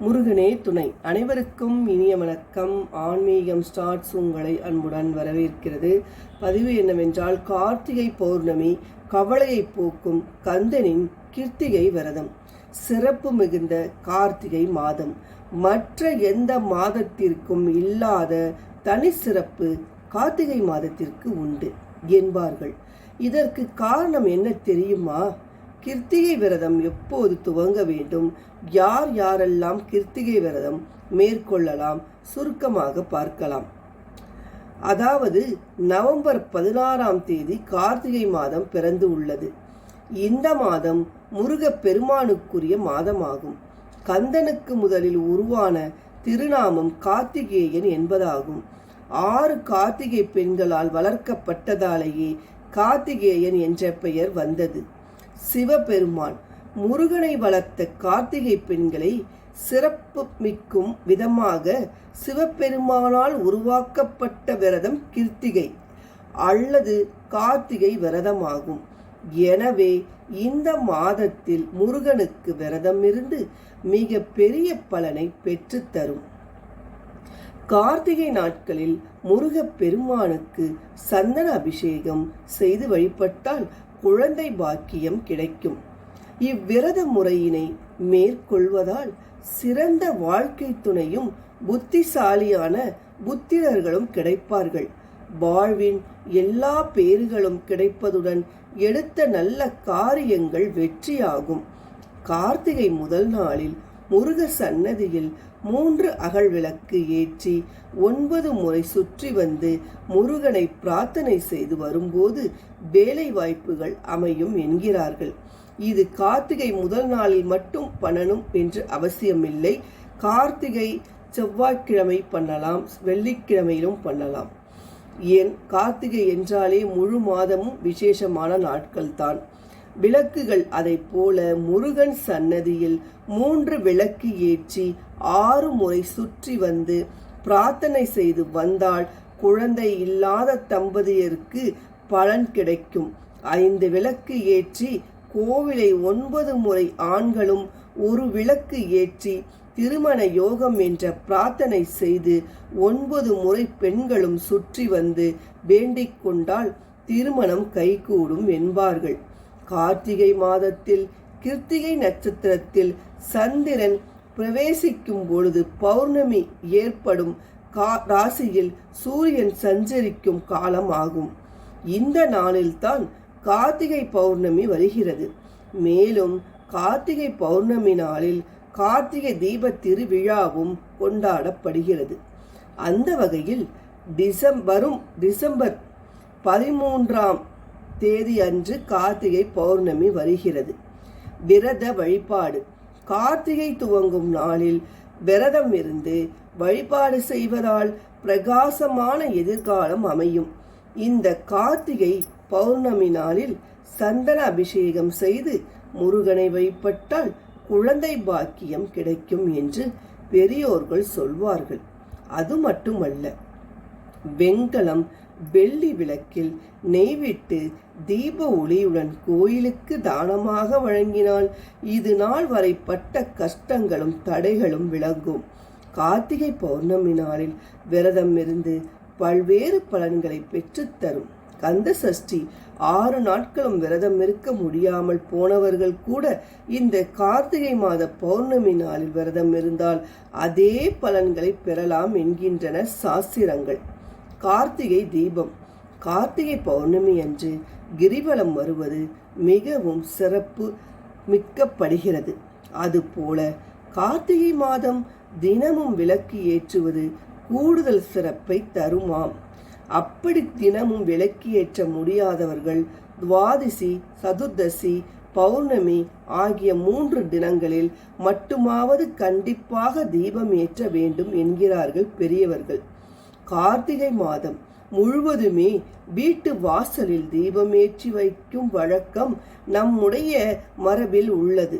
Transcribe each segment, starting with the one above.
முருகனே துணை. அனைவருக்கும் இனிய வணக்கம். ஆன்மீகம் ஸ்டார்ட்ஸ் உங்களை அன்புடன் வரவேற்கிறது. பதிவு என்னவென்றால் கார்த்திகை பௌர்ணமி கவலையை போக்கும் கந்தனின் கிருத்திகை விரதம். சிறப்பு மிகுந்த கார்த்திகை மாதம். மற்ற எந்த மாதத்திற்கும் இல்லாத தனி சிறப்பு கார்த்திகை மாதத்திற்கு உண்டு என்பார்கள். இதற்கு காரணம் என்ன தெரியுமா? கிருத்திகை விரதம் எப்போது துவங்க வேண்டும்? யார் யாரெல்லாம் கிருத்திகை விரதம் மேற்கொள்ளலாம்? சுருக்கமாக பார்க்கலாம். அதாவது நவம்பர் பதினாறாம் தேதி கார்த்திகை மாதம் பிறந்து உள்ளது. இந்த மாதம் முருகப் பெருமானுக்குரிய மாதமாகும். கந்தனுக்கு முதலில் உருவான திருநாமம் கார்த்திகேயன் என்பதாகும். ஆறு கார்த்திகை பெண்களால் வளர்க்கப்பட்டதாலேயே கார்த்திகேயன் என்ற பெயர் வந்தது. சிவபெருமான் முருகனை வளர்த்த கார்த்திகை பெண்களை சிறப்பு மிக்கும் விதமாக சிவபெருமானால் உருவாக்கப்பட்ட விரதம் கிருத்திகை அல்லது கார்த்திகை விரதமாகும். எனவே இந்த மாதத்தில் முருகனுக்கு விரதம் இருந்து மிக பெரிய பலனை பெற்றுத்தரும் கார்த்திகை நாட்களில் முருகப் பெருமானுக்கு சந்தன அபிஷேகம் செய்து வழிபட்டால் குழந்தை பாக்கியம் கிடைக்கும். இவ்விரத முறையினை மேற்கொள்வதால் சிறந்த வாழ்க்கை துணையும் புத்திசாலியான புத்திரர்களும் கிடைப்பார்கள். வாழ்வின் எல்லா பேறுகளும் கிடைப்பதுடன் எடுத்த நல்ல காரியங்கள் வெற்றியாகும். கார்த்திகை முதல் நாளில் முருக சன்னதியில் மூன்று அகல் விளக்கு ஏற்றி ஒன்பது முறை சுற்றி வந்து முருகனை பிரார்த்தனை செய்து வரும்போது வேலை வாய்ப்புகள் அமையும் என்கிறார்கள். இது கார்த்திகை முதல் நாளில் மட்டும் பண்ணணும் என்று அவசியமில்லை. கார்த்திகை செவ்வாய்க்கிழமை பண்ணலாம் வெள்ளிக்கிழமையிலும் பண்ணலாம். ஏன்? கார்த்திகை என்றாலே முழு மாதமும் விசேஷமான நாட்கள்தான். விளக்குகள் அதை போல முருகன் சன்னதியில் மூன்று விளக்கு ஏற்றி ஆறு முறை சுற்றி வந்து பிரார்த்தனை செய்து வந்தால் குழந்தை இல்லாத தம்பதியருக்கு பலன் கிடைக்கும். ஐந்து விளக்கு ஏற்றி கோவிலை ஒன்பது முறை ஆண்களும் ஒரு விளக்கு ஏற்றி திருமண யோகம் என்ற பிரார்த்தனை செய்து ஒன்பது முறை பெண்களும் சுற்றி வந்து வேண்டிக் கொண்டால் திருமணம் கைகூடும் என்பார்கள். கார்த்திகை மாதத்தில் கிருத்திகை நட்சத்திரத்தில் சந்திரன் பிரவேசிக்கும் பொழுது பௌர்ணமி ஏற்படும் கா ராசியில் சூரியன் சஞ்சரிக்கும் காலம் ஆகும் இந்த நாளில்தான் கார்த்திகை பௌர்ணமி வருகிறது. மேலும் கார்த்திகை பௌர்ணமி நாளில் கார்த்திகை தீப திருவிழாவும் கொண்டாடப்படுகிறது. அந்த வகையில் டிசம்பரும் டிசம்பர் பதிமூன்றாம் தேதி அன்று கார்த்திகை பௌர்ணமி வருகிறது. விரத வழிபாடு. கார்த்திகை துவங்கும் நாளில் விரதம் இருந்து வழிபாடு செய்வதால் பிரகாசமான எதிர்காலம் அமையும். இந்த கார்த்திகை பௌர்ணமி நாளில் சந்தன அபிஷேகம் செய்து முருகனை வழிபட்டால் குழந்தை பாக்கியம் கிடைக்கும் என்று பெரியோர்கள் சொல்வார்கள். அது மட்டுமல்ல வெண்கலம் வெள்ளி விளக்கில் நெய்விட்டு தீப ஒளியுடன் கோயிலுக்கு தானமாக வழங்கினால் இது நாள் வரை பட்ட கஷ்டங்களும் தடைகளும் விளங்கும். கார்த்திகை பௌர்ணமி நாளில் விரதம் இருந்து பல்வேறு பலன்களை பெற்றுத்தரும் கந்த சஷ்டி ஆறு நாட்களும் விரதம் இருக்க முடியாமல் போனவர்கள் கூட இந்த கார்த்திகை மாத பௌர்ணமி நாளில் விரதம் இருந்தால் அதே பலன்களை பெறலாம் என்கின்றன சாஸ்திரங்கள். கார்த்திகை தீபம். கார்த்திகை பௌர்ணமி அன்று கிரிவலம் வருவது மிகவும் சிறப்பு மிக்கப்படுகிறது. அதுபோல கார்த்திகை மாதம் தினமும் விளக்கு ஏற்றுவது கூடுதல் சிறப்பை தருமாம். அப்படி தினமும் விளக்கு ஏற்ற முடியாதவர்கள் துவாதிசி சதுர்தசி பௌர்ணமி ஆகிய மூன்று தினங்களில் மட்டுமாவது கண்டிப்பாக தீபம் ஏற்ற வேண்டும் என்கிறார்கள் பெரியவர்கள். கார்த்திகை மாதம் முழுவதுமே வீட்டு வாசலில் தீபமேற்றி வைக்கும் வழக்கம் நம்முடைய மரபில் உள்ளது.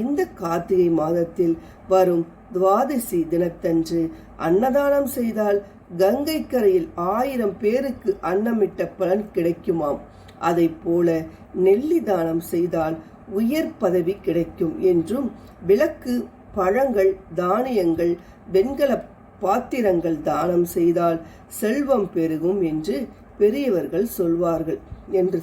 இந்த கார்த்திகை மாதத்தில் வரும் துவாதசி தினத்தன்று அன்னதானம் செய்தால் கங்கை கரையில் ஆயிரம் பேருக்கு அன்னமிட்ட பலன் கிடைக்குமாம். அதை போல நெல்லி தானம் செய்தால் உயர் பதவி கிடைக்கும் என்றும் விளக்கு பழங்கள் தானியங்கள் வெண்கல பாத்திரங்கள் தானம் செய்தால் செல்வம் பெருகும் என்று பெரியவர்கள் சொல்வார்கள் என்று